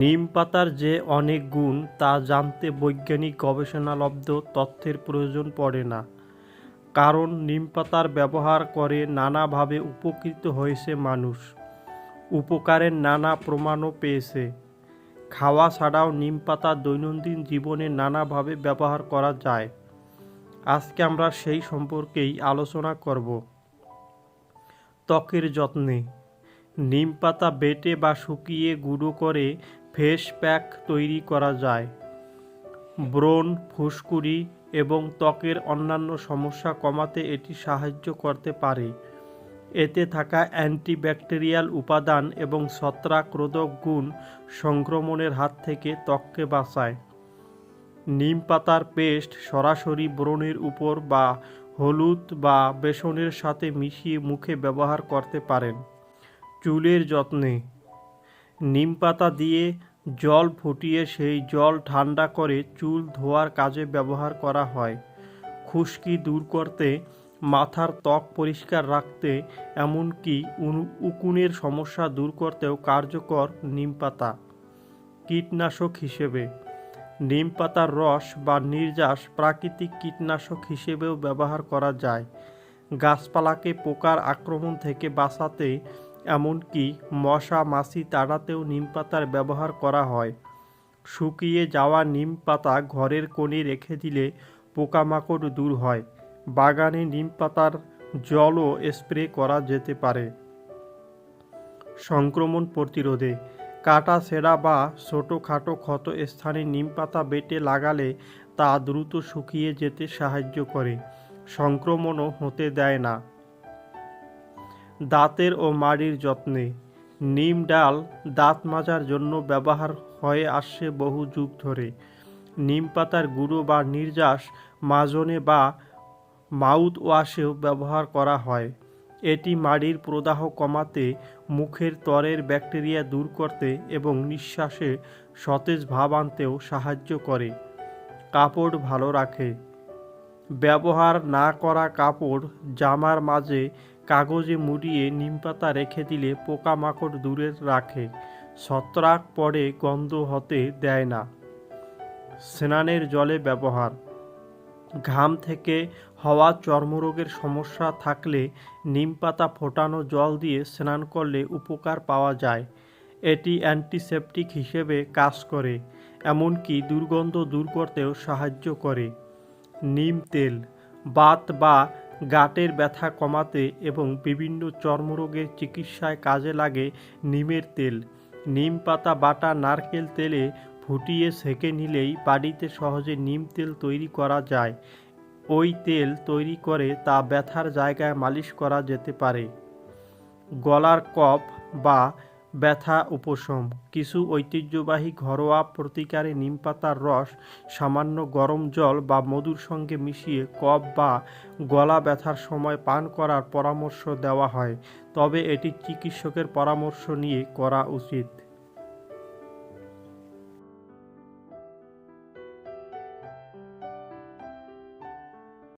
নিম পাতার যে অনেক গুণ তা জানতে বৈজ্ঞানিক গবেষণালব্ধ তথ্যের প্রয়োজন পড়ে না। কারণ নিম পাতার ব্যবহার করে নানাভাবে উপকৃত হয়েছে মানুষ। উপকারের নানা প্রমাণও পেয়েছে। খাওয়া ছাড়াও নিম পাতা দৈনন্দিন জীবনে নানাভাবে ব্যবহার করা যায়। আজকে আমরা সেই সম্পর্কেই আলোচনা করব। ত্বকের যত্নে। নিম পাতা বেটে বা শুকিয়ে গুঁড়ো করে ফেস প্যাক তৈরি করা যায়। ব্রণ, ফুসকুড়ি এবং ত্বকের অন্যান্য সমস্যা কমাতে এটি সাহায্য করতে পারে। এতে থাকা অ্যান্টিব্যাকটেরিয়াল উপাদান এবং ছত্রাকরোধক গুণ সংক্রমণের হাত থেকে ত্বককে বাঁচায়। নিম পাতার পেস্ট সরাসরি ব্রণের উপর বা হলুদ বা বেসনের সাথে মিশিয়ে মুখে ব্যবহার করতে পারেন। চুলের যত্নে। নিম পাতা দিয়ে জল ফুটিয়ে সেই জল ঠান্ডা করে চুল ধোয়ার কাজে ব্যবহার করা হয়। খুশকি দূর করতে, মাথার ত্বক পরিষ্কার রাখতে, এমনকি উকুনের সমস্যা দূর করতেও কার্যকর নিম পাতা। কীটনাশক হিসেবে। নিম পাতার রস বা নির্যাস প্রাকৃতিক কীটনাশক হিসেবেও ব্যবহার করা যায়। গাছপালাকে পোকার আক্রমণ থেকে বাঁচাতে এমনকি মশা, মাছি তাড়াতেও নিম পাতার ব্যবহার করা হয়। শুকিয়ে যাওয়া নিম পাতা ঘরের কোণে রেখে দিলে পোকামাকড় দূর হয়। বাগানে নিম পাতার জলও স্প্রে করা যেতে পারে। সংক্রমণ প্রতিরোধে কাটা ছেঁড়া বা ছোটোখাটো ক্ষত স্থানে নিম পাতা বেটে লাগালে তা দ্রুত শুকিয়ে যেতে সাহায্য করে। সংক্রমণও হতে দেয় না। দাঁতের ও মাড়ির যত্নে। নিম ডাল দাঁত মাজার জন্য ব্যবহার হয়ে আসছে বহু যুগ ধরে। নিম পাতার গুঁড়ো বা নির্যাস মাজনে বা মাউথ ওয়াশেও ব্যবহার করা হয়। এটি মাড়ির প্রদাহ কমাতে, মুখের ত্বরের ব্যাকটেরিয়া দূর করতে এবং নিঃশ্বাসে সতেজ ভাব আনতেও সাহায্য করে। কাপড় ভালো রাখে। ব্যবহার না করা কাপড় জামার মাঝে কাগজে মুড়িয়ে নিমপাতা রেখে দিলে পোকামাকড় দূরে রাখে। ছত্রাক পড়ে গন্ধ হতে দেয় না। স্নানের জলে ব্যবহার। ঘাম থেকে হওয়া চর্মরোগের সমস্যা থাকলে নিম পাতা ফোটানো জল দিয়ে স্নান করলে উপকার পাওয়া যায়। এটি অ্যান্টিসেপটিক হিসেবে কাজ করে, এমনকি দুর্গন্ধ দূর করতেও সাহায্য করে। নিম তেল, বাত বা গাঁটের ব্যথা কমাতে এবং বিভিন্ন চর্মরোগের চিকিৎসায় কাজে লাগে নিমের তেল। নিম পাতা, বাটা, নারকেল তেলে ফুটিয়ে সেঁকে নিলেই বাড়িতে সহজে নিম তেল তৈরি করা যায়। ওই তেল তৈরি করে তা ব্যথার জায়গায় মালিশ করা যেতে পারে। গলার কফ বা ব্যথা, উপশম। কিছু ঐতিহ্যবাহী ঘরোয়া প্রতিকারে নিমপাতার রস, সামান্য গরম জল বা মধুর সঙ্গে মিশিয়ে কফ বা গলা ব্যথার সময় পান করার পরামর্শ দেওয়া হয়। তবে এটি চিকিৎসকের পরামর্শ নিয়ে করা উচিত।